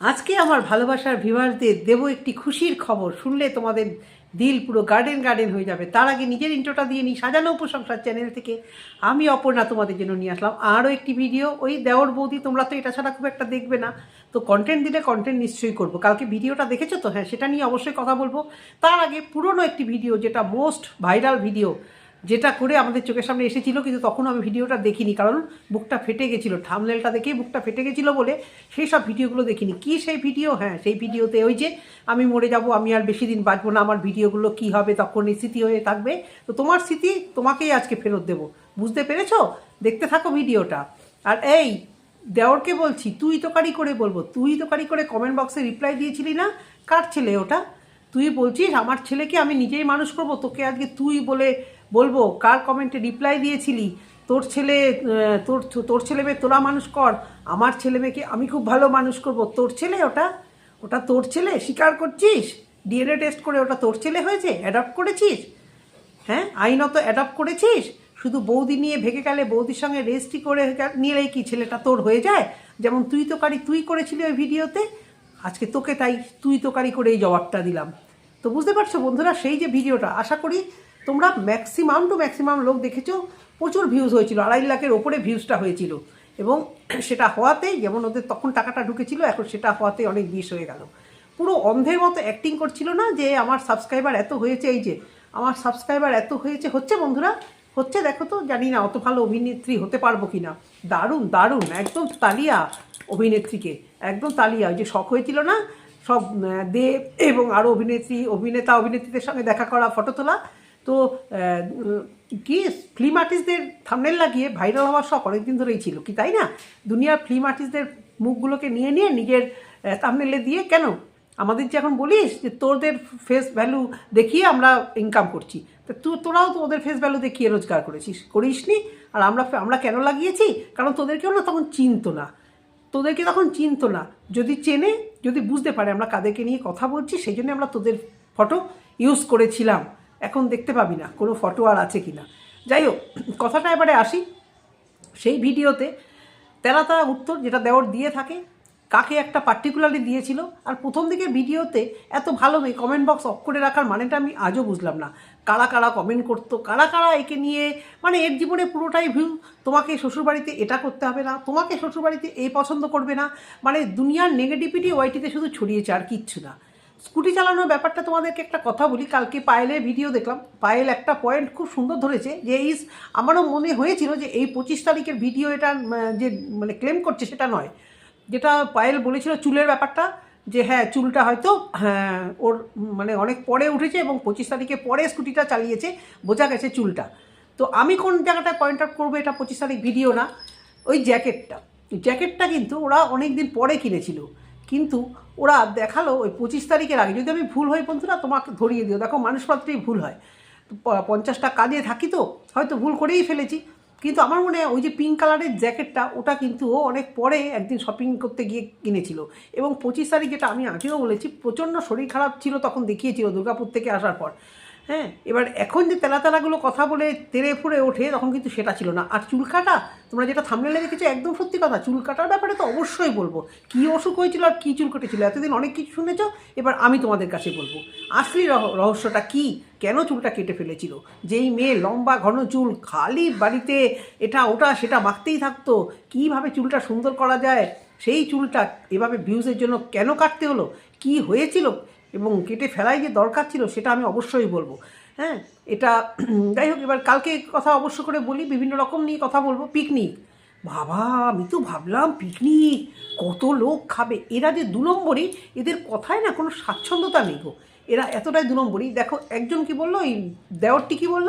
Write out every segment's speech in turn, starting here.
আজকে আমার ভালোবাসার ভিউয়ারদের দেবো একটি খুশির খবর। শুনলে তোমাদের দিল পুরো গার্ডেন গার্ডেন হয়ে যাবে। তার আগে নিজের ইন্ট্রোটা দিয়ে নিই সাজানো উপসংসার চ্যানেল থেকে। আমি অপর্ণা তোমাদের জন্য নিয়ে আসলাম। আরও একটি ভিডিও ওই দেওর বৌদি, তোমরা তো এটা ছাড়া খুব একটা দেখবে না। তো কন্টেন্ট দিলে কন্টেন্ট নিশ্চয়ই করব। কালকে ভিডিওটা দেখেছ তো? হ্যাঁ সেটা নিয়ে অবশ্যই কথা বলব। তার আগে পুরনো একটি ভিডিও যেটা মোস্ট ভাইরাল ভিডিও যেটা করে আমাদের চোখের সামনে এসেছিল, কিন্তু তখন আমি ভিডিওটা দেখিনি, কারণ বুকটা ফেটে গেছিল। থামনেলটা দেখেই বুকটা ফেটে গেছিল বলে সেই সব ভিডিওগুলো দেখিনি। কি সেই ভিডিও? হ্যাঁ সেই ভিডিওতে ওই যে আমি মরে যাব, আমি আর বেশি দিন বাঁচবো না, আমার ভিডিওগুলো কি হবে, তখন স্মৃতি হয়ে থাকবে। তো তোমার স্মৃতি তোমাকেই আজকে ফেরত দেবো। বুঝতে পেরেছ? দেখতে থাকো ভিডিওটা। আর এই, দেওরকে বলছি, তুই তোকারি করে বলব, তুই তোকারি করে কমেন্ট বক্সে রিপ্লাই দিয়েছিলি না? কার ছেলে ওটা? তুই বলছিস, আমার ছেলেকে আমি নিজেই মানুষ করব, তোকে আজকে তুই বলে বলব, কার কমেন্টে রিপ্লাই দিয়েছিলি? তোর ছেলে তোর তোর ছেলে মেয়ে তোরা মানুষ কর, আমার ছেলে মেয়েকে আমি খুব ভালো মানুষ করব। তোর ছেলে ওটা ওটা তোর ছেলে? স্বীকার করছিস? ডিএনএ টেস্ট করে ওটা তোর ছেলে হয়েছে? অ্যাডপ্ট করেছিস? হ্যাঁ আইনত অ্যাডপ্ট করেছিস? শুধু বৌদি নিয়ে ভেগে গেলে বৌদির সঙ্গে রেজিস্ট্রি করে নিলেই কি ছেলেটা তোর হয়ে যায়? যেমন তুই তো কারি তুই করেছিলি ওই ভিডিওতে, আজকে তোকে তাই তুই তো কারি করে এই জবাবটা দিলাম। তো বুঝতে পারছ বন্ধুরা, সেই যে ভিডিওটা, আশা করি তোমরা ম্যাক্সিমাম টু ম্যাক্সিমাম লোক দেখেছ, প্রচুর ভিউজ হয়েছিল, আড়াই লাখের ওপরে ভিউজটা হয়েছিল। এবং সেটা হওয়াতেই যেমন ওদের তখন টাকাটা ঢুকেছিল, এখন সেটা হওয়াতে অনেক বিষ হয়ে গেল। পুরো অন্ধের মতো অ্যাক্টিং করছিল না যে, আমার সাবস্ক্রাইবার এত হয়েছে, এই যে, আমার সাবস্ক্রাইবার এত হয়েছে। হচ্ছে বন্ধুরা, হচ্ছে দেখো তো, জানি না অত ভালো অভিনেত্রী হতে পারব কি না দারুণ দারুণ, একদম তালিয়া অভিনেত্রীকে, একদম তালিয়া। ওই যে শখ হয়েছিল না, সব দেব এবং আরও অভিনেত্রী, অভিনেতা, অভিনেত্রীদের সঙ্গে দেখা করা ফটো তোলা। তো কি ফিল্ম আর্টিস্টদের থামনেল লাগিয়ে ভাইরাল হওয়ার শখ অনেকদিন ধরেই ছিল কি, তাই না? দুনিয়ার ফিল্ম আর্টিস্টদের মুখগুলোকে নিয়ে নিয়ে নিজের থামনেলে দিয়ে কেন? আমাদের যে এখন বলিস যে তোদের ফেস ভ্যালু দেখিয়ে আমরা ইনকাম করছি। তা তু, তোরাও তো ওদের ফেস ভ্যালু দেখিয়ে রোজগার করেছিস, করিসনি? আর আমরা আমরা কেন লাগিয়েছি? কারণ তোদেরকেও না তখন চিনতো না। তোদেরকে তখন চিনতো না। যদি চেনে, যদি বুঝতে পারে আমরা কাদেরকে নিয়ে কথা বলছি, সেই জন্য আমরা তোদের ফটো ইউজ করেছিলাম। এখন দেখতে পাবি না, কোনো ফটো আর আছে কি না যাই হোক, কথাটা এবারে আসি। সেই ভিডিওতে তেরা তারা উত্তর যেটা দেওয়ার দিয়ে থাকে, কাকে একটা পার্টিকুলারলি দিয়েছিল, আর প্রথম দিকে ভিডিওতে এত ভালো মেয়ে কমেন্ট বক্স অফ করে রাখার মানেটা আমি আজও বুঝলাম না। কারা কারা কমেন্ট করতো, কারা কারা একে নিয়ে মানে এর জীবনে পুরোটাই ভিউ তোমাকে শ্বশুরবাড়িতে এটা করতে হবে না, তোমাকে শ্বশুরবাড়িতে এই পছন্দ করবে না মানে দুনিয়ার নেগেটিভিটি ওয়াইটিতে শুধু ছড়িয়েছে আর কিচ্ছু না। স্কুটি চালানোর ব্যাপারটা তোমাদেরকে একটা কথা বলি, কালকে পায়েলের ভিডিও দেখলাম। পায়েল একটা পয়েন্ট খুব সুন্দর ধরেছে যে এই আমারও মনে হয়েছিল যে, এই পঁচিশ তারিখের ভিডিও এটা যে মানে ক্লেম করছে সেটা নয়। যেটা পায়েল বলেছিল চুলের ব্যাপারটা, যে হ্যাঁ চুলটা হয়তো হ্যাঁ ওর মানে অনেক পরে উঠেছে এবং পঁচিশ তারিখে পরে স্কুটিটা চালিয়েছে, বোঝা গেছে চুলটা। তো আমি কোন জায়গাটায় পয়েন্ট আউট করব এটা পঁচিশ তারিখ ভিডিও না? ওই জ্যাকেটটা। জ্যাকেটটা কিন্তু ওরা অনেক দিন পরে কিনেছিল। কিন্তু ওরা দেখাল ওই পঁচিশ তারিখের আগে। যদি আমি ভুল হই বন্ধুরা, তোমাকে ধরিয়ে দিও। দেখো, মানুষপত্রেই ভুল হয়। পঞ্চাশটা কাজে থাকি তো, হয়তো ভুল করেই ফেলেছি। কিন্তু আমার মনে হয় ওই যে পিঙ্ক কালারের জ্যাকেটটা ওটা কিন্তু ও অনেক পরে একদিন শপিং করতে গিয়ে কিনেছিল। এবং পঁচিশ তারিখ যেটা আমি আগেও বলেছি, প্রচণ্ড শরীর খারাপ ছিল তখন দেখিয়েছিল দুর্গাপুর থেকে আসার পর। হ্যাঁ এবার এখন যে তেলা তেলাগুলো কথা বলে তেড়ে ফুড়ে ওঠে, তখন কিন্তু সেটা ছিল না। আর চুল কাটা তোমরা যেটা থামনেলে দেখেছ, একদম সত্যি কথা চুল কাটার ব্যাপারে তো অবশ্যই বলব। কী অসুখ হয়েছিল আর কী চুল কেটেছিল, এতদিন অনেক কিছু শুনেছো, এবার আমি তোমাদের কাছে বলব। আসলি রহ- রহস্যটা কি? কেন চুলটা কেটে ফেলেছিল? যেই মেয়ে লম্বা, ঘন চুল, খালি বাড়িতে এটা, ওটা, সেটা মাখতেই থাকতো, কীভাবে চুলটা সুন্দর করা যায়? সেই চুলটা এভাবে ভিউজের জন্য কেন কাটতে হলো? কি হয়েছিল? এবং কেটে ফেলাই যে দরকার ছিল সেটা আমি অবশ্যই বলব। হ্যাঁ এটা যাই হোক, এবার কালকে কথা অবশ্য করে বলি, বিভিন্ন রকম নিয়ে কথা বলব। পিকনিক। বাবা, আমি তো ভাবলাম পিকনিক, কত লোক খাবে। এরা যে দু নম্বরই, এদের কথায় না কোনো স্বাচ্ছন্দ্যতা নেই গো। এরা এতটাই দু নম্বরই। দেখো, একজন কি বলল, এই দেওরটি কি বলল,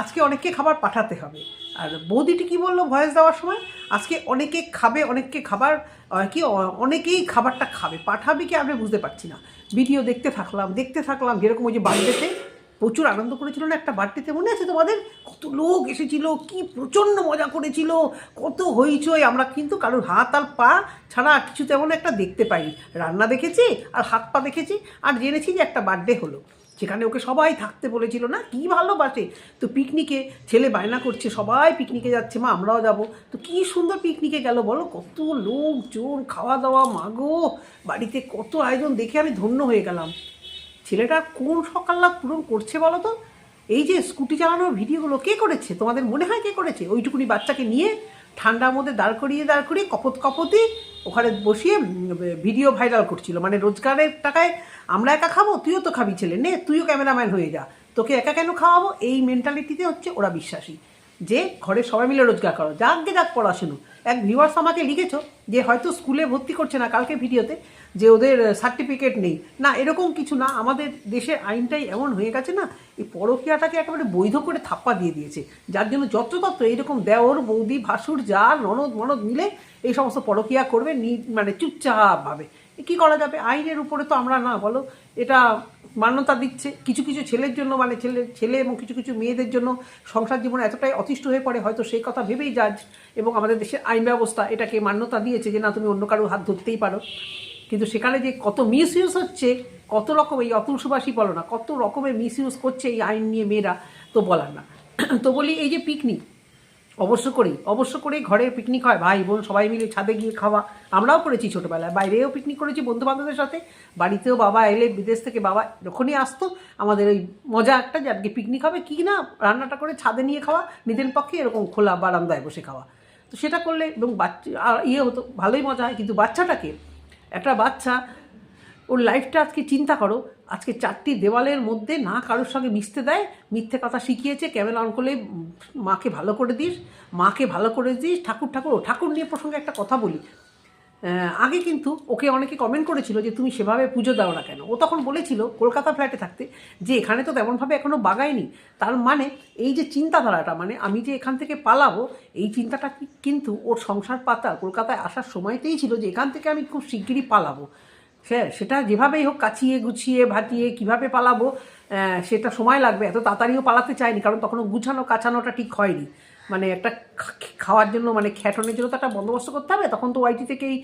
আজকে অনেককে খাবার পাঠাতে হবে। আর বৌদিটি কি বলল ভয়েস দেওয়ার সময়, আজকে অনেকে খাবে, অনেককে খাবার কি অনেকেই খাবারটা খাবে। পাঠাবে কি আমি বুঝতে পারছি না। ভিডিও দেখতে থাকলাম দেখতে থাকলাম, যেরকম ওই যে বার্থডেতে প্রচুর আনন্দ করেছিল না একটা বার্থডেতে, মনে আছে তোমাদের? কত লোক এসেছিল, কি প্রচণ্ড মজা করেছিল, কত হইচই, আমরা কিন্তু কারোর হাত আর পা ছাড়া আর কিছু তেমন একটা দেখতে পাই রান্না দেখেছি আর হাত পা দেখেছি আর জেনেছি যে একটা বার্থডে হলো। সেখানে ওকে সবাই থাকতে বলেছিল, না, কি ভালোবাসে? তো পিকনিকে ছেলে বায়না করছে, সবাই পিকনিকে যাচ্ছে, মা, আমরাও যাব। তো কি সুন্দর পিকনিকে গেল বলো? কত লোক জোর খাওয়া দাওয়া মাগো, বাড়িতে কত আয়োজন দেখে আমি ধন্য হয়ে গেলাম। ছেলেটা কোন সকাল্লা পূরণ করছে বলো তো? এই যে স্কুটি চালানোর ভিডিওগুলো কে করেছে? তোমাদের মনে হয় কে করেছে? ওইটুকুনি বাচ্চাকে নিয়ে ঠান্ডার মধ্যে দাঁড় করিয়ে দাঁড় করিয়ে কপত কপতি ওখানে বসিয়ে ভিডিও ভাইরাল করছিল। মানে রোজগারের টাকায় আমরা একা খাব, তুইও তো খাবি ছেলে। নে, তুইও ক্যামেরাম্যান হয়ে যা। তোকে একা কেন খাওয়াবো? এই মেন্টালিটিতে হচ্ছে ওরা বিশ্বাসী। যে ঘরে সবাই মিলে রোজগার করো। যাক গে যাক পড়াশুনো। এক ভিউয়ার্স আমাকে লিখেছো যে হয়তো স্কুলে ভর্তি করছে না কালকে ভিডিওতে যে ওদের সার্টিফিকেট নেই। না, এরকম কিছু না। আমাদের দেশের আইনটাই এমন হয়ে গেছে না, এই পরকীয়াটাকে একেবারে বৈধ করে থাপ্পা দিয়ে দিয়েছে। যার জন্য যত্রতত্র এইরকম দেওর, বৌদি, ভাসুর, যা, ননদ, মনদ মিলে এই সমস্ত পরকীয়া করবে নি- মানে চুপচাপভাবে। কী করা যাবে? আইনের উপরে তো আমরা না, বলো, এটা মান্যতা দিচ্ছে। কিছু কিছু ছেলের জন্য মানে ছেলে ছেলে এবং কিছু কিছু মেয়েদের জন্য সংসার জীবন এতটাই অতিষ্ঠ হয়ে পড়ে, হয়তো সেই কথা ভেবেই জাজ এবং আমাদের দেশের আইন ব্যবস্থা এটাকে মান্যতা দিয়েছে যে না, তুমি অন্য কারোর হাত ধরতেই পারো। কিন্তু সেখানে যে কত মিস ইউজ হচ্ছে, কত রকম এই অতুল সুবাসী বলো না, কত রকমের মিস ইউজ করছে এই আইন নিয়ে মেয়েরা, তো বলার না। তো বলি এই যে পিকনিক অবশ্য করেই অবশ্য করেই ঘরে পিকনিক হয়। ভাই বোন সবাই মিলে ছাদে গিয়ে খাওয়া। আমরাও করেছি ছোটোবেলায়। বাইরেও পিকনিক করেছি বন্ধু বান্ধবের সাথে। বাড়িতেও বাবা এলে বিদেশ থেকে বাবা যখনই আসতো, আমাদের ওই মজা একটা যে আজকে পিকনিক হবে, কি না রান্নাটা করে ছাদে নিয়ে খাওয়া, নিজের পক্ষে এরকম খোলা বারান্দায় বসে খাওয়া। তো সেটা করলে এবং বাচ্চা ইয়ে হতো, ভালোই মজা হয়। কিন্তু বাচ্চাটাকে, একটা বাচ্চা ওর লাইফটা আজকে চিন্তা করো। আজকে চারটি দেওয়ালের মধ্যে না কারোর সঙ্গে মিশতে দেয়। মিথ্যে কথা শিখিয়েছে ক্যামেরা অন করলে মাকে ভালো করে দিস, মাকে ভালো করে দিস, ঠাকুর ঠাকুর, ও ঠাকুর নিয়ে প্রসঙ্গে একটা কথা বলি। আগে কিন্তু ওকে অনেকে কমেন্ট করেছিল যে, তুমি সেভাবে পুজো দাও না কেন? ও তখন বলেছিল কলকাতা ফ্ল্যাটে থাকতে যে, এখানে তো তেমনভাবে এখনও বাগায়নি তার মানে এই যে চিন্তাধারাটা মানে আমি যে এখান থেকে পালাবো, এই চিন্তাটা কিন্তু ওর সংসার পাতা কলকাতায় আসার সময়তেই ছিল যে, এখান থেকে আমি খুব শিগগিরই পালাবো। হ্যাঁ সেটা যেভাবেই হোক কাছিয়ে গুছিয়ে, ভাটিয়ে কীভাবে পালাবো সেটা সময় লাগবে। এত তাড়াতাড়িও পালাতে চাইনি, কারণ তখনও গুছানো কাছানোটা ঠিক হয়নি। মানে একটা খাওয়ার জন্য মানে খ্যাটনের জন্য তো একটা বন্দোবস্ত করতে হবে, তখন তো ওয়াইটি থেকেই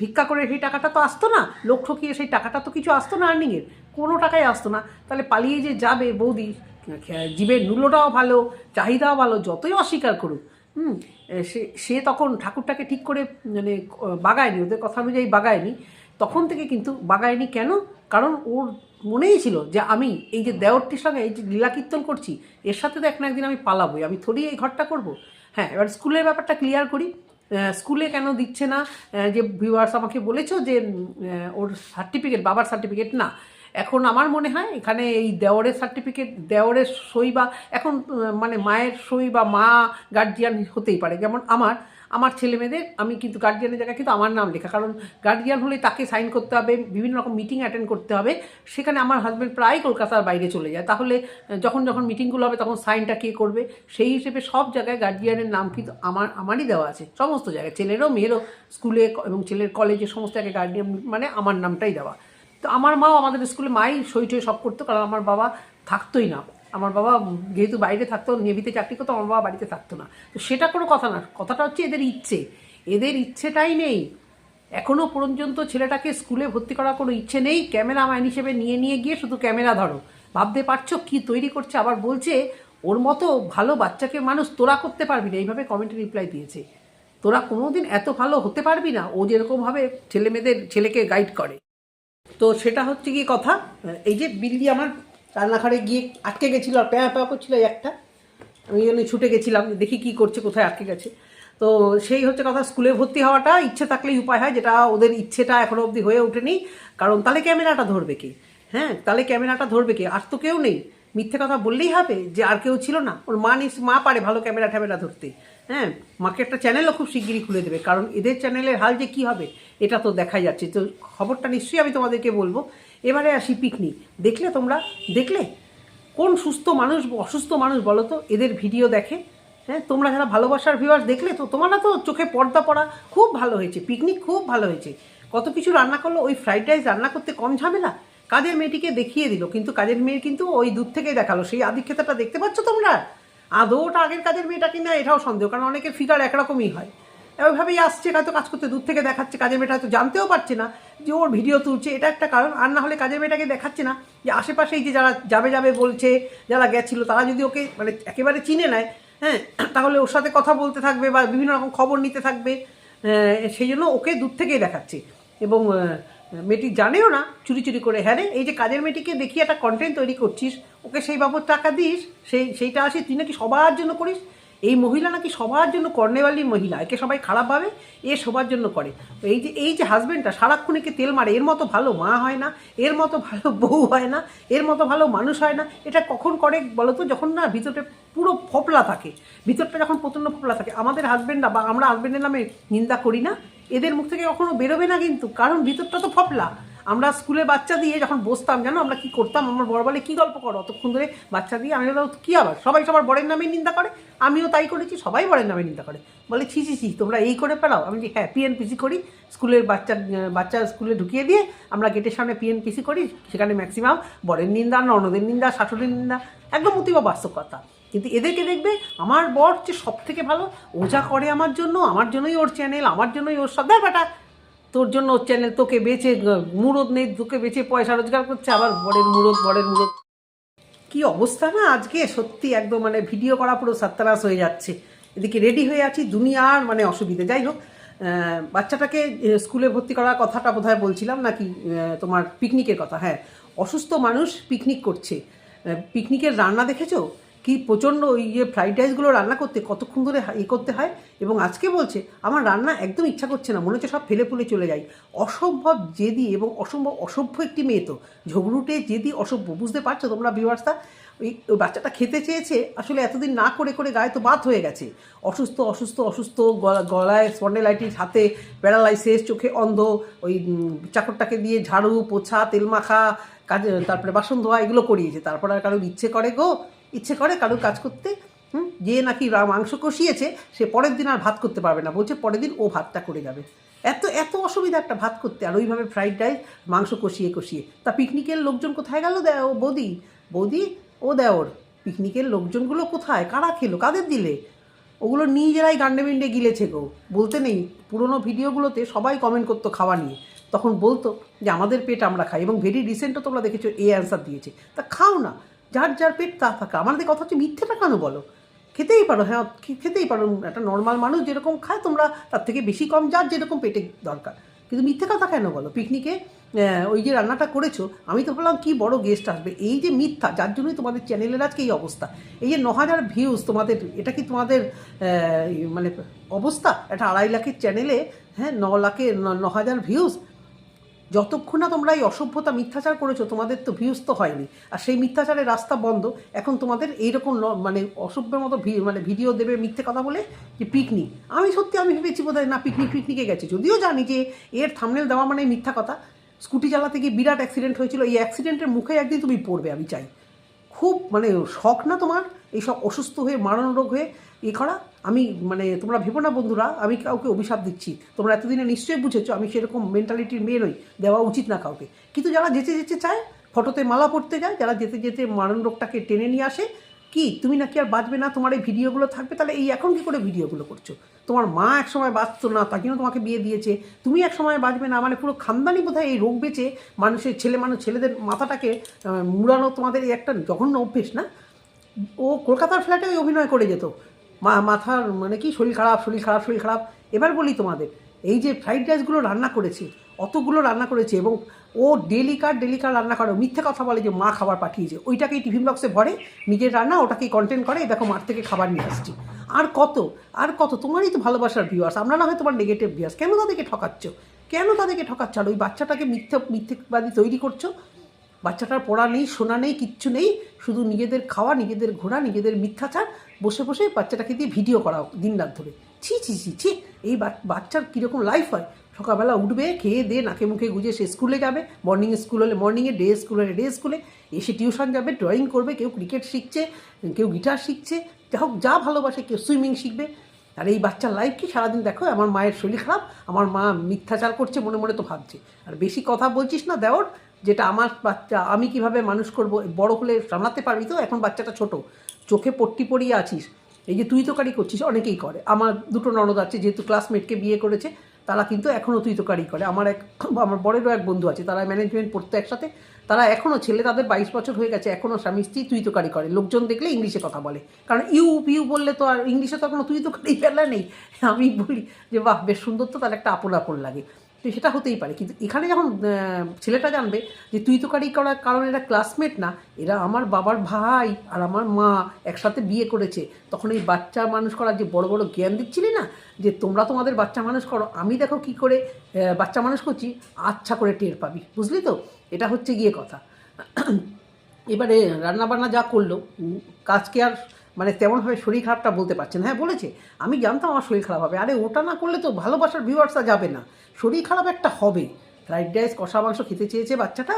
ভিক্ষা করে সেই টাকাটা তো আসতো না। লোক ঠকিয়ে সেই টাকাটা তো কিছু আসতো না আর্নিংয়ের কোনো টাকাই আসতো না। তাহলে পালিয়ে যে যাবে বৌদি জীবের মূল্যটাও ভালো, চাহিদাও ভালো, যতই অস্বীকার করুক, হুম সে সে তখন ঠাকুরটাকে ঠিক করে মানে বাগায়নি, ওদের কথা অনুযায়ী বাগায়নি। তখন থেকে কিন্তু বাগায়নি কেন? কারণ ওর মনেই ছিল যে আমি এই যে দেওরটির সঙ্গে এই যে লীলা কীর্তন করছি, এর সাথে তো এক না একদিন আমি পালাবোই, আমি থোড়ি এই ঘরটা করব। হ্যাঁ এবার স্কুলের ব্যাপারটা ক্লিয়ার করি। স্কুলে কেন দিচ্ছে না? যে ভিউয়ার্স আমাকে বলেছ যে ওর সার্টিফিকেট বাবার সার্টিফিকেট না। এখন আমার মনে হয় এখানে এই দেওরের সার্টিফিকেট দেওরের সই বা, এখন মানে মায়ের সই বা মা গার্জিয়ান হতেই পারে। যেমন আমার আমার ছেলে মেয়েদের আমি কিন্তু গার্জিয়ানের জায়গায় কিন্তু আমার নাম লেখা। কারণ গার্জিয়ান হলে তাকে সাইন করতে হবে, বিভিন্ন রকম মিটিং অ্যাটেন্ড করতে হবে। সেখানে আমার হাজব্যান্ড প্রায় কলকাতার বাইরে চলে যায়। তাহলে যখন যখন মিটিংগুলো হবে তখন সাইনটা কে করবে? সেই হিসেবে সব জায়গায় গার্জিয়ানের নাম কিন্তু আমার, আমারই দেওয়া আছে। সমস্ত জায়গায়, ছেলেরও, মেয়েরও স্কুলে এবং ছেলের কলেজে সমস্ত জায়গায় গার্জিয়ান মানে আমার নামটাই দেওয়া। তো আমার মাও আমাদের স্কুলে মাই সই সব করতো, কারণ আমার বাবা থাকতোই না। আমার বাবা যেহেতু বাইরে থাকতো, নেভিতে চাকরি করতো, আমার বাবা বাড়িতে থাকতো না। তো সেটা কোনো কথা না। কথাটা হচ্ছে এদের ইচ্ছে। এদের ইচ্ছেটাই নেই। এখনও পর্যন্ত ছেলেটাকে স্কুলে ভর্তি করার কোনো ইচ্ছে নেই। ক্যামেরা ক্যামেরাম্যান হিসেবে নিয়ে নিয়ে গিয়ে শুধু ক্যামেরা ধরো। ভাবতে পারছ কি তৈরি করছে? আবার বলছে, ওর মতো ভালো বাচ্চাকে মানুষ তোরা করতে পারবি না। এইভাবে কমেন্টে রিপ্লাই দিয়েছে। তোরা কোনোদিন এত ভালো হতে পারবি না? ও যেরকমভাবে ছেলে মেয়েদের ছেলেকে গাইড করে। তো সেটা হচ্ছে কি কথা? এই যে বিল্লি আমার রান্নাঘরে গিয়ে আটকে গেছিল আর প্যাঁ প্যাঁ করছিল একটা। আমি জন্য ছুটে গেছিলাম দেখি কি করছে, কোথায় আটকে গেছে। তো সেই হচ্ছে কথা, স্কুলে ভর্তি হওয়াটা ইচ্ছে থাকলেই উপায় হয়, যেটা ওদের ইচ্ছেটা এখনও অবধি হয়ে ওঠেনি। কারণ তাহলে ক্যামেরাটা ধরবে কে? হ্যাঁ তাহলে ক্যামেরাটা ধরবে কে? আর তো কেউ নেই। মিথ্যে কথা বললেই হবে যে আর কেউ ছিল না। ওর মা নিস মা পারে ভালো ক্যামেরা ট্যামেরা ধরতে। হ্যাঁ মাকে একটা চ্যানেলও খুব শিগগিরই খুলে দেবে। কারণ এদের চ্যানেলের হাল যে কী হবে, এটা তো দেখাই যাচ্ছে। তো খবরটা নিশ্চয়ই আমি তোমাদেরকে বলব। এবারে আসি পিকনিক দেখলে তোমরা? দেখলে? কোন সুস্থ মানুষ অসুস্থ মানুষ বলো তো? এদের ভিডিও দেখে। হ্যাঁ তোমরা যারা ভালোবাসার ভিউয়ার্স দেখলে তো, তোমরা তো চোখে পর্দা পড়া খুব ভালো হয়েছে। পিকনিক খুব ভালো হয়েছে। কত কিছু রান্না করল? ওই ফ্রাইড রাইস রান্না করতে কম ঝামেলা? কাজের মেয়েটিকে দেখিয়ে দিল? কিন্তু কাজের মেয়ের কিন্তু ওই দূর থেকেই দেখাল। সেই আধিক্যতাটা দেখতে পাচ্ছ তোমরা? আদৌটা আগের কাজের মেয়েটা কিনা? এটাও সন্দেহ। কারণ অনেকের ফিগার একরকমই হয়। ওইভাবেই আসছে হয়তো কাজ করতে দূর থেকে দেখাচ্ছে, কাজের মেয়েটা হয়তো জানতেও পারছে না যে ওর ভিডিও তুলছে, এটা একটা কারণ। আর না হলে কাজের মেয়েটাকে দেখাচ্ছে না যে আশেপাশে এই যে যারা যাবে যাবে বলছে, যারা গেছিল, তারা যদি ওকে মানে একেবারে চিনে নেয় হ্যাঁ তাহলে ওর সাথে কথা বলতে থাকবে বা বিভিন্ন রকম খবর নিতে থাকবে সেই জন্য ওকে দূর থেকেই দেখাচ্ছে। এবং মেয়েটি জানেও না, চুরি চুরি করে হ্যাঁ রে, এই যে কাজের মেয়েটিকে দেখিয়ে একটা কন্টেন্ট তৈরি করছিস, ওকে সেই বাবদ টাকা দিস, সেই, সেইটা আসে, তুই নাকি সবার জন্য করিস? এই মহিলা নাকি সবার জন্য কর্নেওয়ালি মহিলা, একে সবাই খারাপ ভাবে, এ সবার জন্য করে। এই যে এই যে হাজব্যান্ডটা সারাক্ষণ একে তেল মারে, এর মতো ভালো মা হয় না, এর মতো ভালো বউ হয় না, এর মতো ভালো মানুষ হয় না, এটা কখন করে বলো তো যখন না ভিতরে পুরো ফপলা থাকে, ভিতরটা যখন প্রচণ্ড ফপলা থাকে। আমাদের হাজব্যান্ডরা বা আমরা হাজব্যান্ডের নামে নিন্দা করি না, এদের মুখ থেকে কখনো বেরোবে না কিন্তু, কারণ ভিতরটা তো ফপলা। আমরা স্কুলে বাচ্চা দিয়ে যখন বসতাম, জানো? আমরা কি করতাম? আমার বড় বলে, কী গল্প করো? অতক্ষণ ধরে বাচ্চা দিয়ে আমি বললাম, কী আবার? সবাই সবার বরের নামে নিন্দা করে? আমিও তাই করেছি, সবাই বরের নামে নিন্দা করে। বলে, ছি ছি ছি, তোমরা এই করে পেলাও। আমি যে হ্যাঁ পিএনপিসি করি, স্কুলের বাচ্চা বাচ্চা স্কুলে ঢুকিয়ে দিয়ে আমরা গেটের সামনে পিএনপিসি করি, সেখানে ম্যাক্সিমাম বরের নিন্দা, ননদের নিন্দা, শাশুড়ির নিন্দা, একদম অতীব বাস্তব কথা। কিন্তু এদেরকে দেখবে, আমার বর যে সব থেকে ভালো, ও যা করে আমার জন্য, আমার জন্যই ওর চ্যানেল আমার জন্যই ওর সব বেটা তোর জন্য চ্যানেল তোকে বেচে, মুরদ নেই, তোকে বেচে পয়সা রোজগার করছে, আবার বরের মুরদ বরের মুরদ। কি অবস্থা না আজকে? সত্যি একদম মানে ভিডিও করা পুরো সাত্তারাস হয়ে যাচ্ছে। এদিকে রেডি হয়ে আছি, দুনিয়ার মানে অসুবিধে। যাই হোক বাচ্চাটাকে স্কুলে ভর্তি করার কথাটা বোধহয় বলছিলাম নাকি তোমার পিকনিকের কথা? হ্যাঁ অসুস্থ মানুষ পিকনিক করছে। পিকনিকের রান্না দেখেছ? কি প্রচণ্ড ওই যে ফ্রাইড রাইসগুলো রান্না করতে কতক্ষণ ধরে এ করতে হয় এবং আজকে বলছে, আমার রান্না একদম ইচ্ছা করছে না, মনে হচ্ছে সব ফেলে ফুলে চলে যাই। অসম্ভব জেদি এবং অসম্ভব, অসভ্য একটি মেয়ে তো। ঝগড়ুটে জেদি, অসভ্য, বুঝতে পারছ তোমরা ভিউয়ার্সটা ওই বাচ্চাটা খেতে চেয়েছে, আসলে এতদিন না করে করে গায়ে তো বাত হয়ে গেছে। অসুস্থ অসুস্থ অসুস্থ, গলা- গলায় স্পন্ডেলাইটিস হাতে প্যারালাইসিস চোখে অন্ধ, ওই চাকরটাকে দিয়ে ঝাড়ু, পোছা, তেল মাখা, কাজে, তারপরে বাসন ধোয়া, এগুলো করিয়েছে। তারপর আর কারোর ইচ্ছে করে গো ইচ্ছে করে কারোর কাজ করতে, হুম? যে নাকি মাংস কষিয়েছে, সে পরের দিন আর ভাত করতে পারবে না। বলছে পরের দিন ও ভাতটা করে যাবে। এত এত অসুবিধা একটা ভাত করতে। আর ওইভাবে ফ্রাইড রাইস মাংস কষিয়ে কষিয়ে। তা পিকনিকের লোকজন কোথায় গেল? ও বৌদি। বৌদি, ও দেওর পিকনিকের লোকজনগুলো কোথায়? কারা খেলো? কাদের দিলে? ওগুলো নিজেরাই গান্ডে বিন্ডে গিলেছে গো। বলতে নেই। পুরোনো ভিডিওগুলোতে সবাই কমেন্ট করতো খাওয়া নিয়ে। তখন বলতো যে, আমাদের পেট আমরা খাই এবং ভেরি রিসেন্টও তোমরা দেখেছ এই অ্যান্সার দিয়েছে। তা খাও না। যার যার পেট তা থাকা। আমাদের কথা হচ্ছে মিথ্যেটা কেন বলো? খেতেই পারো হ্যাঁ খেতেই পারো। একটা নর্মাল মানুষ যেরকম খায়, তোমরা তার থেকে বেশি কম, যার যেরকম পেটে দরকার। কিন্তু মিথ্যে কথা কেন বলো? পিকনিকে ওই যে রান্নাটা করেছ, আমি তো বললাম কি বড় গেস্ট আসবে। এই যে মিথ্যা, যার জন্যই তোমাদের চ্যানেলের আজকে এই অবস্থা। এই যে ন হাজার ভিউজ তোমাদের, এটা কি তোমাদের মানে অবস্থা? একটা আড়াই লাখের চ্যানেলে হ্যাঁ ন লাখের, ন হাজার ভিউজ যতক্ষণ না তোমরা এই অসভ্যতা মিথ্যাচার করেছ, তোমাদের তো ভিউজ তো হয়নি। আর সেই মিথ্যাচারের রাস্তা বন্ধ। এখন তোমাদের এইরকম মানে অসভ্যের মতো মানে ভিডিও দেবে মিথ্যে কথা বলে যে পিকনিক আমি সত্যি আমি ভেবেছি বোধহয় না পিকনিক পিকনিকে গেছে। যদিও জানি যে এর থামনেল দেওয়া মানে মিথ্যা কথা। স্কুটি চালাতে গিয়ে বিরাট অ্যাক্সিডেন্ট হয়েছিল। এই অ্যাক্সিডেন্টের মুখে একদিন তুমি পড়বে, আমি চাই। খুব মানে শখ না তোমার? এইসব অসুস্থ হয়ে মারণ রোগ হয়ে এ করা। আমি মানে তোমরা ভেবো না বন্ধুরা, আমি কাউকে অভিশাপ দিচ্ছি। তোমরা এতদিনে নিশ্চয়ই বুঝেছ, আমি সেরকম মেন্টালিটির মেয়ে নই, দেওয়া উচিত না কাউকে। কিন্তু যারা যেতে যেতে চায়, ফটোতে মালা পড়তে যায়, যারা যেতে যেতে মারণ রোগটাকে টেনে নিয়ে আসে, কি, তুমি নাকি আর বাঁচবে না, তোমার এই ভিডিওগুলো থাকবে, তাহলে এই এখন কী করে ভিডিওগুলো করছ? তোমার মা এক সময় বাঁচতো না, তার জন্য তোমাকে বিয়ে দিয়েছে। তুমি এক সময় বাঁচবে না মানে পুরো খানদানি বোধহয় এই রোগ বেঁচে মানুষের ছেলে মানুষ, ছেলেদের মাথাটাকে মুড়ানো তোমাদের এই একটা জঘন্য অভ্যেস না? ও কলকাতার ফ্ল্যাটে ওই অভিনয় করে যেত। মাথার মানে কি, শরীর খারাপ শরীর খারাপ শরীর খারাপ। এবার বলি তোমাদের, এই যে ফ্রাইড রাইসগুলো রান্না করেছি, অতগুলো রান্না করেছে এবং ও ডেলিকার ডেলিকার রান্না করে, মিথ্যে কথা বলে যে মা খাবার পাঠিয়েছে, ওইটাকেই টিফিন বক্সে ভরে নিজের রান্না ওটাকেই কন্টেন্ট করে, দেখো মাঠ থেকে খাবার নিয়ে আসছি। আর কত আর কত, তোমারই তো ভালোবাসার ভিউয়ার্স আমরা না হয় তোমার নেগেটিভ ভিউয়ার্স কেন তাদেরকে ঠকাচ্ছ? কেন তাদেরকে ঠকাচ্ছ? আর ওই বাচ্চাটাকে মিথ্যে, মিথ্যেবাদী তৈরি করছ? বাচ্চাটার পড়া নেই, শোনা নেই, কিচ্ছু নেই, শুধু নিজেদের খাওয়া, নিজেদের ঘোরা, নিজেদের মিথ্যাচার, বসে বসে বাচ্চাটাকে দিয়ে ভিডিও করা দিন রাত ধরে। ছি ছি ছি ছি, এই বাচ্চার কীরকম লাইফ হয়? সকালবেলা উঠবে, খেয়ে দিয়ে নাকে মুখে গুজে সে স্কুলে যাবে মর্নিংয়ে স্কুল হলে মর্নিংয়ে ডে স্কুল হলে ডে স্কুলে এসে টিউশন যাবে ড্রয়িং করবে, কেউ ক্রিকেট শিখছে, কেউ গিটার শিখছে, যা হোক, যা ভালোবাসে, কেউ সুইমিং শিখবে। আর এই বাচ্চার লাইফ কি? সারাদিন দেখো, আমার মায়ের শরীর খারাপ, আমার মা মিথ্যাচার করছে মনে মনে তো ভাবছে। আর বেশি কথা বলছিস না, দেওর যেটা আমার বাচ্চা, আমি কীভাবে মানুষ করব? বড় হলে সামলাতে পারবি তো? এখন বাচ্চাটা ছোট। চোখে পট্টি পরিয়ে আছিস। এই যে তুই তোকারি করছিস, অনেকেই করে। আমার দুটো ননদ আছে, যেহেতু ক্লাসমেটকে বিয়ে করেছে, তারা কিন্তু এখনও তুই তোকারি করে। আমার এক, আমার বড়েরও এক বন্ধু আছে, তারা ম্যানেজমেন্ট পড়তো একসাথে। তারা এখনও ছেলে, তাদের বাইশ বছর হয়ে গেছে এখনও স্বামী, স্ত্রী তুই তোকারি করে। লোকজন দেখলে ইংলিশে কথা বলে। কারণ ইউ ইউ বললে তো আর ইংলিশে তো এখনও তুই তোকারি ফেলা নেই। আমি বলি যে, বাহ, বেশ সুন্দর তো, তাহলে একটা আপন আপন লাগে। সেটা হতেই পারে। কিন্তু এখানে যখন ছেলেটা জানবে যে তুই তোকারি করার কারণ এরা ক্লাসমেট না, এরা আমার বাবার ভাই আর আমার মা একসাথে বিয়ে করেছে, তখন এই বাচ্চা মানুষ করার যে বড় বড় জ্ঞান দিচ্ছিলি না? যে তোমরা তোমাদের বাচ্চা মানুষ করো, আমি দেখো কি করে বাচ্চা মানুষ করছি আচ্ছা করে টের পাবি। বুঝলি তো? এটা হচ্ছে গিয়ে কথা। এবারে রান্নাবান্না যা করল কাজকে আর মানে তেমনভাবে শরীর খারাপটা বলতে পারছে না। হ্যাঁ বলেছে। আমি জানতাম আমার শরীর খারাপ হবে। আরে, ওটা না করলে তো ভালোবাসার ভিউয়ার্সটা যাবে না। শরীর খারাপ একটা হবে। ফ্রাইড রাইস কষা মাংস খেতে চেয়েছে বাচ্চাটা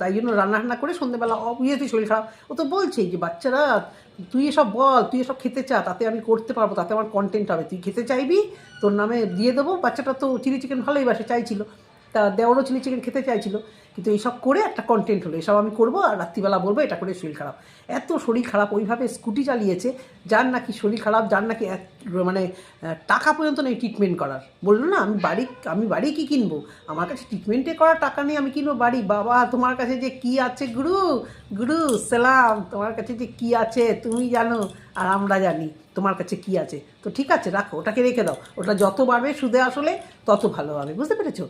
তাই জন্য রান্না রান্না করে সন্ধ্যেবেলা অবভিয়াসলি শরীর খারাপ। ও তো বলছেই যে, বাচ্চারা, তুই এসব বল, তুই এসব খেতে চা, তাতে আমি করতে পারব, তাতে আমার কন্টেন্ট হবে। তুই খেতে চাইবি, তোর নামে দিয়ে দেবো। বাচ্চাটা তো চিলি চিকেন ভালোই বাসে, চাইছিল। তা দেওয়ারও চিলি চিকেন খেতে চাইছিল, কিন্তু এইসব করে একটা কন্টেন্ট হলো। এসব আমি করব আর রাত্রিবেলা বলব এটা করে শরীর খারাপ। এত শরীর খারাপ, ওইভাবে স্কুটি চালিয়েছে, যার নাকি শরীর খারাপ, যার নাকি মানে টাকা পর্যন্ত নেই ট্রিটমেন্ট করার। বলল না, আমি বাড়ি আমি বাড়ি কি কিনবো? আমার কাছে ট্রিটমেন্টে করার টাকা নেই, আমি কিনবো বাড়ি? বাবা, তোমার কাছে যে কি আছে গুরু? গুরু, সালাম, তোমার কাছে যে কি আছে তুমি জানো, আর আমরা জানি তোমার কাছে কি আছে। তো ঠিক আছে, রাখো, ওটাকে রেখে দাও। ওটা যত বাড়বে সুদে আসলে তত ভালো হবে, বুঝতে পেরেছ?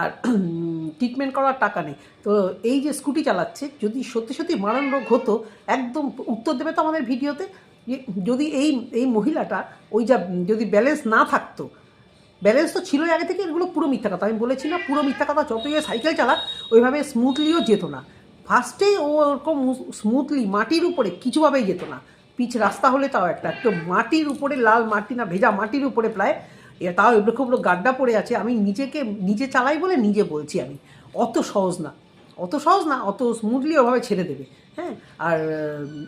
আর ট্রিটমেন্ট করার টাকা নেই। তো এই যে স্কুটি চালাচ্ছে, যদি সত্যি সত্যি মারণ রোগ হতো, একদম উত্তর দেবে তো আমাদের ভিডিওতে যদি এই এই মহিলাটা ওই যা, যদি ব্যালেন্স না থাকতো ব্যালেন্স তো ছিলই আগে থেকে, এগুলো পুরো মিথ্যা কথা। আমি বলেছি না, পুরো মিথ্যা কথা, যতই সাইকেল চালাক, ওইভাবে স্মুথলিও যেত না। ফার্স্টেই ও ওরকম স্মুথলি মাটির উপরে কিছুভাবেই যেত না। পিচ রাস্তা হলে তাও একটা, একটু মাটির উপরে, লাল মাটি না, ভেজা মাটির উপরে প্রায় তাও এগুলো খুব গাড্ডা পড়ে আছে, আমি নিজেকে, নিজে চালাই বলে নিজে বলছি আমি। অত সহজ না। অত সহজ না, অত স্মুথলি ওভাবে ছেড়ে দেবে। হ্যাঁ? আর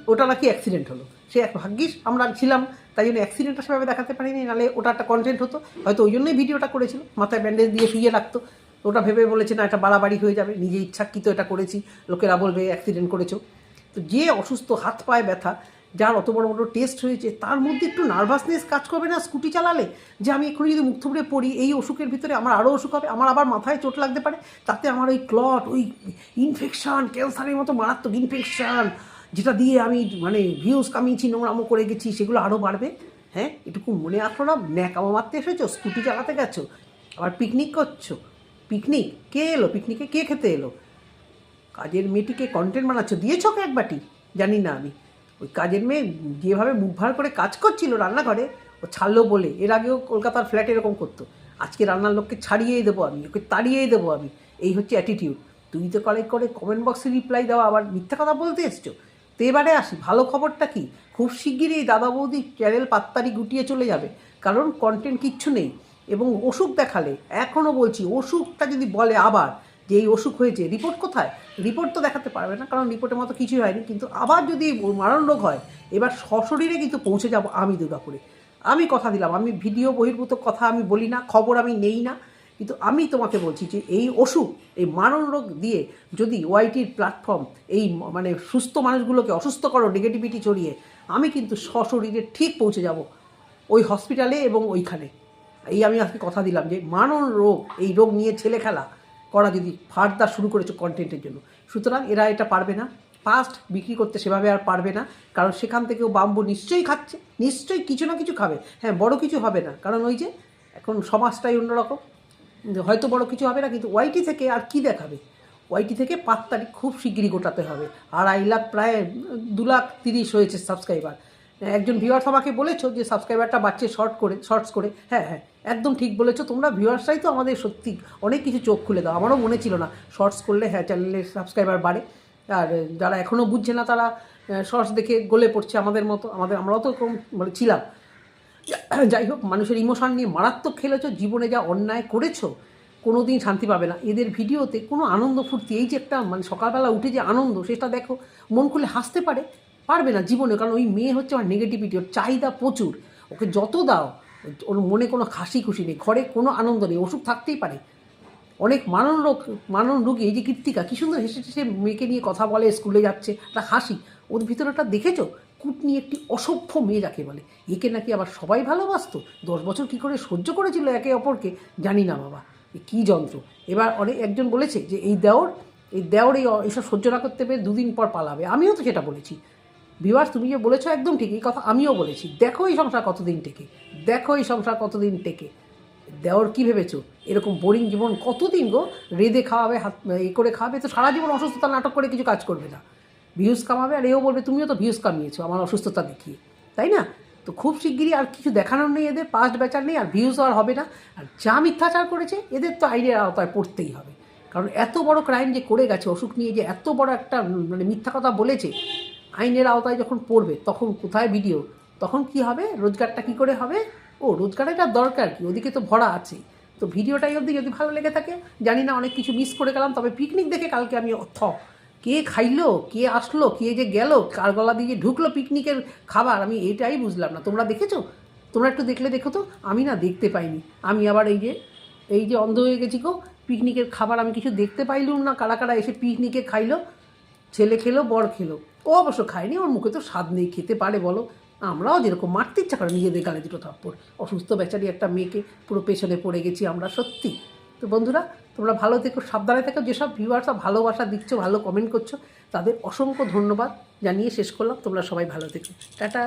ওটা নাকি অ্যাক্সিডেন্ট হলো। সে এক ভাগ্যিস, আমরা ছিলাম, তাই জন্য অ্যাক্সিডেন্টটা সেভাবে দেখাতে পারিনি নাহলে ওটা একটা কন্টেন্ট হতো। হয়তো ওই জন্যই ভিডিওটা করেছিল। মাথায় ব্যান্ডেজ দিয়ে শুয়ে রাখতো। ওটা ভেবে বলেছে, না, এটা বাড়াবাড়ি হয়ে যাবে। নিজে ইচ্ছাকৃত এটা করেছি। লোকেরা বলবে অ্যাক্সিডেন্ট করেছ। তো যে অসুস্থ হাত পায়ে ব্যথা যার অত বড় বড় টেস্ট হয়েছে, তার মধ্যে একটু নার্ভাসনেস কাজ করবে না স্কুটি চালালে? যে আমি এক্ষুনি যদি মুখ থুবড়ে পড়ি, এই অসুখের ভিতরে আমার আরও অসুখ হবে, আমার আবার মাথায় চোট লাগতে পারে, তাতে আমার ওই ক্লট ওই ইনফেকশান ক্যান্সারের মতো মারাত্মক ইনফেকশান যেটা দিয়ে আমি মানে ভিউজ কামিয়েছি, নোংরামো করে গেছি, সেগুলো আরও বাড়বে। হ্যাঁ এটুকু মনে আসলো না, ন্যাকামো মারতে এসেছ স্কুটি চালাতে গেছো, আবার পিকনিক করছ। পিকনিক কে এলো? পিকনিকে কে খেতে এলো? কাজের মেয়েটিকে কন্টেন্ট বানাচ্ছো? দিয়েছ এক বাটি জানি না আমি। ওই কাজের মেয়ে যেভাবে মুখ ভার করে কাজ করছিল রান্নাঘরে, ও ছাড়লো বলে। এর আগেও কলকাতার ফ্ল্যাট এরকম করতো। আজকে রান্নার লোককে ছাড়িয়েই দেবো আমি, ওকে তাড়িয়েই দেবো আমি। এই হচ্ছে অ্যাটিটিউড তুই তো কালেক্ট করে কমেন্ট বক্সে রিপ্লাই দেওয়া আবার মিথ্যা কথা বলতে এসছো। তো এবারে আসি, ভালো খবরটা কি? খুব শিগগিরই দাদা বৌদি চ্যানেল পাত্তারি গুটিয়ে চলে যাবে, কারণ কন্টেন্ট কিচ্ছু নেই। এবং অসুখ দেখালে এখনও বলছি, অসুখটা যদি বলে আবার যে এই অসুখ হয়েছে, রিপোর্ট কোথায়? রিপোর্ট তো দেখাতে পারবে না, কারণ রিপোর্টের মতো কিছুই হয়নি। কিন্তু আবার যদি মারণ রোগ হয়, এবার সশরীরে কিন্তু পৌঁছে যাব আমি দুর্গাপুরে। আমি কথা দিলাম, আমি ভিডিও বহির্ভূত কথা আমি বলি না, খবর আমি নেই না। কিন্তু আমি তোমাকে বলছি যে এই অসুখ, এই মারণ রোগ দিয়ে যদি ওয়াইটির প্ল্যাটফর্ম এই মানে সুস্থ মানুষগুলোকে অসুস্থ করো নেগেটিভিটি ছড়িয়ে, আমি কিন্তু সশরীরে ঠিক পৌঁছে যাব ওই হসপিটালে এবং ওইখানে। এই আমি আজকে কথা দিলাম যে মারণ রোগ, এই রোগ নিয়ে ছেলে খেলা করা যদি ফার্দার শুরু করেছ কন্টেন্টের জন্য। সুতরাং এরা এটা পারবে না। ফার্স্ট বিক্রি করতে সেভাবে আর পারবে না। কারণ সেখান থেকেও বাম্বু নিশ্চয়ই খাচ্ছে। নিশ্চয়ই কিছু না কিছু খাবে। হ্যাঁ বড় কিছু হবে না। কারণ ওই যে এখন সমাজটাই অন্যরকম। হয়তো বড় কিছু হবে না, কিন্তু ওয়াইটি থেকে আর কি দেখাবে? ওয়াইটি থেকে পাঁচ তারিখ খুব শিগগিরই গোটাতে হবে। আড়াই লাখ, প্রায় দু লাখ তিরিশ হয়েছে সাবস্ক্রাইবার একজন ভিউয়ার্স আমাকে বলেছ যে সাবস্ক্রাইবারটা বাড়ছে শর্ট করে শর্টস করে। হ্যাঁ হ্যাঁ। একদম ঠিক বলেছ। তোমরা ভিউয়ার্সরাই তো আমাদের সত্যি অনেক কিছু চোখ খুলে দাও। আমারও মনে ছিল না। শর্টস করলে হ্যাঁ চ্যানেলের সাবস্ক্রাইবার বাড়ে। আর যারা এখনও বুঝছে না, তারা শর্টস দেখে গলে পড়ছে আমাদের মতো। আমাদের, আমরাও তো কম মানে ছিলাম। যাই হোক, মানুষের ইমোশন নিয়ে মারাত্মক খেলেছো, জীবনে যা অন্যায় করেছ কোনো দিন শান্তি পাবে না। এদের ভিডিওতে কোনো আনন্দ ফুর্তি, এই যে একটা মানে সকালবেলা উঠে যে আনন্দ, সেটা দেখো, মন খুলে হাসতে পারে, পারবে না জীবনে। কারণ ওই মেয়ে হচ্ছে আমার নেগেটিভিটি ওর চাহিদা প্রচুর। ওকে যত দাও ওর মনে কোনো হাসি খুশি নেই, ঘরে কোনো আনন্দ নেই ওষুধ থাকতেই পারে। অনেক মানন লোক, মানন রোগী, এই যে কীর্তিকা, কী সুন্দর হেসে হেসে মেয়েকে নিয়ে কথা বলে, স্কুলে যাচ্ছে, একটা হাসি। ওর ভিতরেটা দেখেছ? কুটনি একটি অসভ্য মেয়ে যাকে বলে। একে নাকি আবার সবাই ভালোবাসতো? দশ বছর কি করে সহ্য করেছিল একে অপরকে? জানি না বাবা। এ কী যন্ত্র? এবার অনেক একজন বলেছে যে, এই দেওর এই দেওর এই এইসব সহ্য না করতে পেরে দুদিন পর পালাবে। আমিও তো সেটা বলেছি। বিভাস তুমি যে বলেছ একদম ঠিক, এই কথা আমিও বলেছি। দেখো এই সংসার কতদিন টেকে, দেখো এই সংসার কতদিন টেকে। দেওর কী ভেবেছো? এরকম বোরিং জীবন কতদিন গো? রেদে খাওয়াবে, হাত, এ করে খাওয়াবে, তো সারা জীবন অসুস্থতা, নাটক করে কিছু কাজ করবে না। ভিউজ কামাবে, আর এও বলবে, তুমিও তো ভিউজ কামিয়েছো, আমার অসুস্থতা দেখিয়ে। তাই না? তো খুব শিগগিরই আর কিছু দেখানোর নেই এদের পাস্ট বেচার নেই, আর ভিউজ আর হবে না। আর যা মিথ্যাচার করেছে, এদের তো আইনের আওতায় পড়তেই হবে। কারণ এত বড় ক্রাইম যে করে গেছে, অসুখ নিয়ে যে এত বড় একটা মানে মিথ্যা কথা বলেছে আইনের আওতায় যখন পড়বে, তখন কোথায় ভিডিও? তখন কি হবে? রোজগারটা কি করে হবে? ও রোজগারের দরকার কি? ওদিকে তো ভরা আছে। তো ভিডিওটাই অবধি যদি ভালো লেগে থাকে, জানি না অনেক কিছু মিস করে গেলাম, তবে পিকনিক দেখে কালকে আমি থ কে খাইলো? কে আসলো? কে যে গেল? কার গলা দিয়ে ঢুকলো পিকনিকের খাবার? আমি এটাই বুঝলাম না। তোমরা দেখেছ? তোমরা একটু দেখলে দেখো তো। আমি না দেখতে পাইনি। আমি আবার এই যে এই যে অন্ধ হয়ে গেছি গো। পিকনিকের খাবার আমি কিছু দেখতে পাইলুম না। কারা কারা এসে পিকনিকে খাইলো? ছেলে খেলো, বর খেলো। ও অবশ্য খায়নি, ওর মুখে তো স্বাদ নেই, খেতে পারে বলো। আমরাও যেরকম মারতে ইচ্ছা করে, নিজেদের গালে দুটো থাপ্পড়। অসুস্থ বেচারি একটা মেয়েকে পুরো পেছনে পড়ে গেছি আমরা, সত্যি। তো বন্ধুরা, তোমরা ভালো থেকো, সাবধানে থেকো। যেসব ভিউয়ার্সরা ভালোবাসা দিচ্ছ, ভালো কমেন্ট করছ, তাদের অসংখ্য ধন্যবাদ। জানিয়ে শেষ করলাম। তোমরা সবাই ভালো থেকো। টাটা।